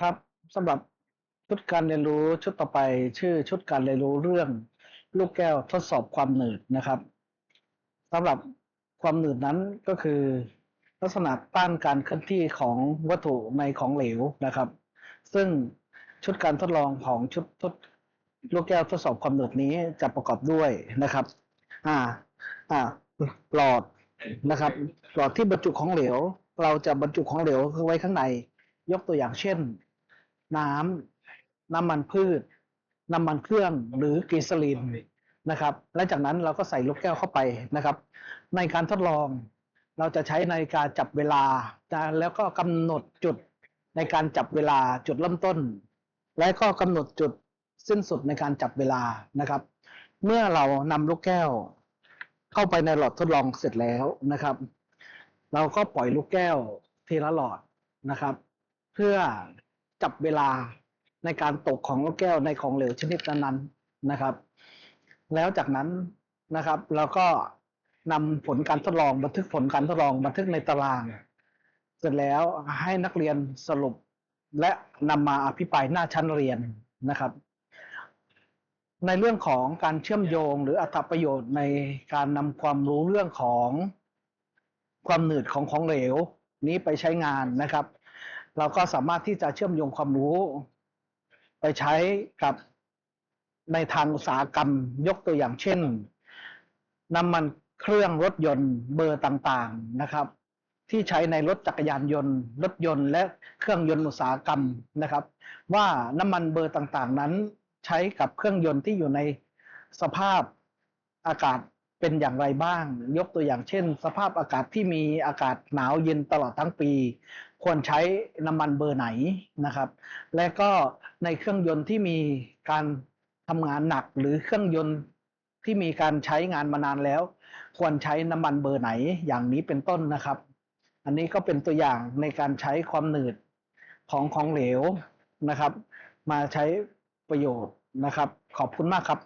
ครับสำหรับชุดการเรียนรู้ชุดต่อไปชื่อชุดการเรียนรู้เรื่อง ลูกแก้วทดสอบความหนืดนะครับสำหรับความหนืดนั้นก็คือ ลักษณะต้านการเคลื่อนที่ของวัตถุในของเหลวนะครับ ซึ่งชุดการทดลองของชุดทดลูกแก้วทดสอบความหนืดนี้จะประกอบด้วยนะครับ อ่า อ่าหลอดนะครับหลอดที่บรรจุของเหลว เราจะบรรจุของเหลวไว้ข้างใน ยกตัวอย่างเช่น น้ำน้ำมันพืช น้ำมันเครื่องหรือกรีซลินนะครับ และจากนั้นเราก็ใส่ลูกแก้วเข้าไปนะครับ ในการทดลองเราจะใช้นาฬิกาจับเวลา แล้วก็กำหนดจุดในการจับเวลาจุดเริ่มต้น และก็กำหนดจุดสิ้นสุดในการจับเวลานะครับ เมื่อเรานำลูกแก้ว เข้าไปในหลอดทดลองเสร็จแล้วนะครับ เราก็ปล่อยลูกแก้วทีละหลอดนะครับ เพื่อ จับเวลาในการตกของลูกแก้วในของเหลวชนิดนั้นๆนะครับ แล้วจากนั้นนะครับเราก็นำผลการทดลองบันทึกผลการทดลองบันทึกในตาราง เสร็จแล้วให้นักเรียนสรุปและนำมาอภิปรายหน้าชั้นเรียนนะครับ ในเรื่องของการเชื่อมโยงหรืออัตประโยชน์ในการนำความรู้เรื่องของความหนืดของของเหลวนี้ไปใช้งานนะครับ เราก็สามารถที่จะเชื่อมโยงความรู้ ไปใช้กับในทางอุตสาหกรรมยกตัวอย่างเช่นน้ำมันเครื่องรถยนต์เบอร์ต่างๆนะครับ ที่ใช้ในรถจักรยานยนต์ รถยนต์และเครื่องยนต์อุตสาหกรรมนะครับ ว่าน้ำมันเบอร์ต่างๆนั้น ใช้กับเครื่องยนต์ที่อยู่ในสภาพอากาศ เป็นอย่างไรบ้าง ยกตัวอย่างเช่น สภาพอากาศที่มีอากาศหนาวเย็นตลอดทั้งปี ควรใช้น้ำมันเบอร์ไหนนะครับ และก็ในเครื่องยนต์ที่มีการทำงานหนักหรือเครื่องยนต์ที่มีการใช้งานมานานแล้ว ควรใช้น้ำมันเบอร์ไหนอย่างนี้เป็นต้นนะครับ อันนี้ก็เป็นตัวอย่างในการใช้ความหนืดของของเหลวนะครับ มาใช้ประโยชน์นะครับ ขอบคุณมากครับ